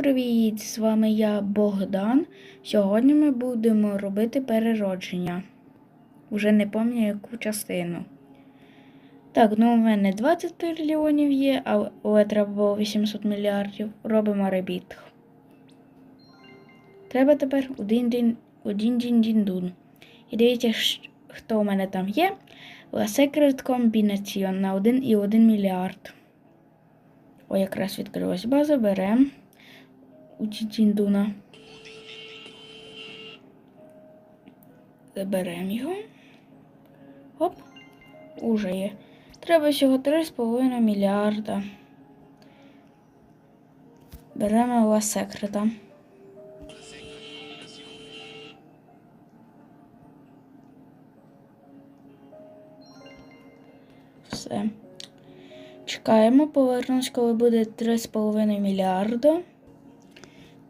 привіт! З вами я Богдан. Сьогодні ми будемо робити переродження. Уже не пам'ятаю яку частину. Так, ну у мене 20 трильйонів є, а у треба було 800 мільярдів. Робимо ребіт. Треба тепер один дін-дін-дін-дун. І дивіться, хто у мене там є. La Secret Combination на 1,1 мільярд. О, якраз відкрилась база, беремо у Діндуна. Заберемо його. Оп, уже є. Треба всього 3,5 мільярда. Беремо Ла Секрета. Все. Чекаємо, повернусь, коли буде 3,5 мільярда.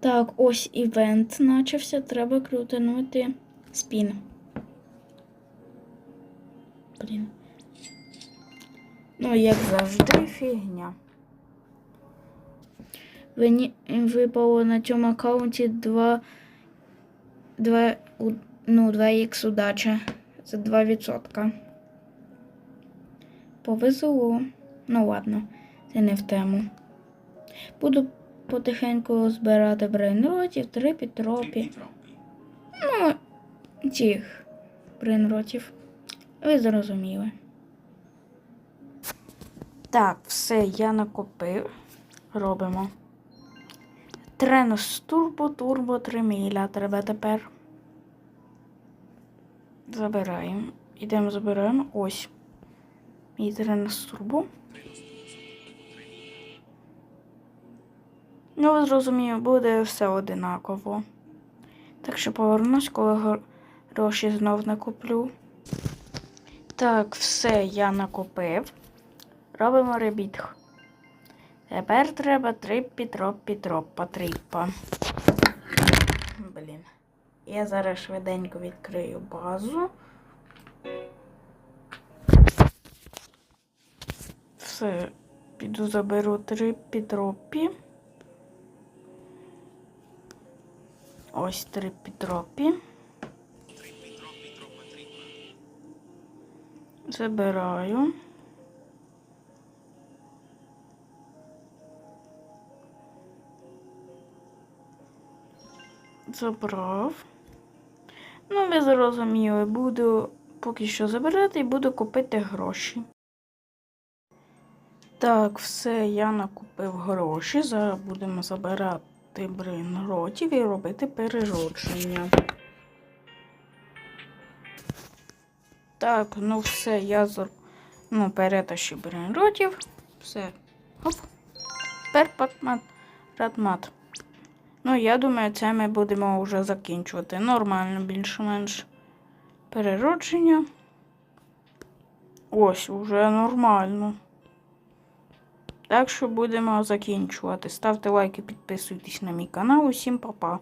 Так, ось івент начався. Треба крутанути спін. Блін. Ну, як завжди, фігня. Вині... Випало на цьому аккаунті 2, 2, ну, 2х удача за 2%. Повезло. Ну ладно, це не в тему. Буду потихеньку збирати брейнротів, три підтропі. Ну, цих брейнротів. Ви зрозуміли. Так, все, я накопив. Робимо. Тренос турбо, турбо 3 міля. Треба тепер. Забираємо. Ідемо, забираємо. Ось. Мій тренос турбо. Ну, ви зрозуміли, буде все одинаково. Так що повернусь, коли гроші знов накоплю. Так, все я накопив. Робимо ребітг. Тепер треба триппі, троппі, троппа, тріппа. Блін. Я зараз швиденько відкрию базу. Все, піду заберу триппі, троппі. Ось три підропі. Забираю. Забрав. Ну, ви зрозуміли, буду поки що забирати і буду купити гроші. Так, все, я накупив гроші. Зараз будемо забирати брейнротів і робити переродження. Так, ну все, я зр... ну, перетащу брейнротів. Все. Оп. Тепер патмат. Радмат. Ну, я думаю, це ми будемо вже закінчувати. Нормально, більш-менш. Переродження. Ось, уже нормально. Так що будемо закінчувати. Ставте лайки, підписуйтесь на мій канал. Усім па-па.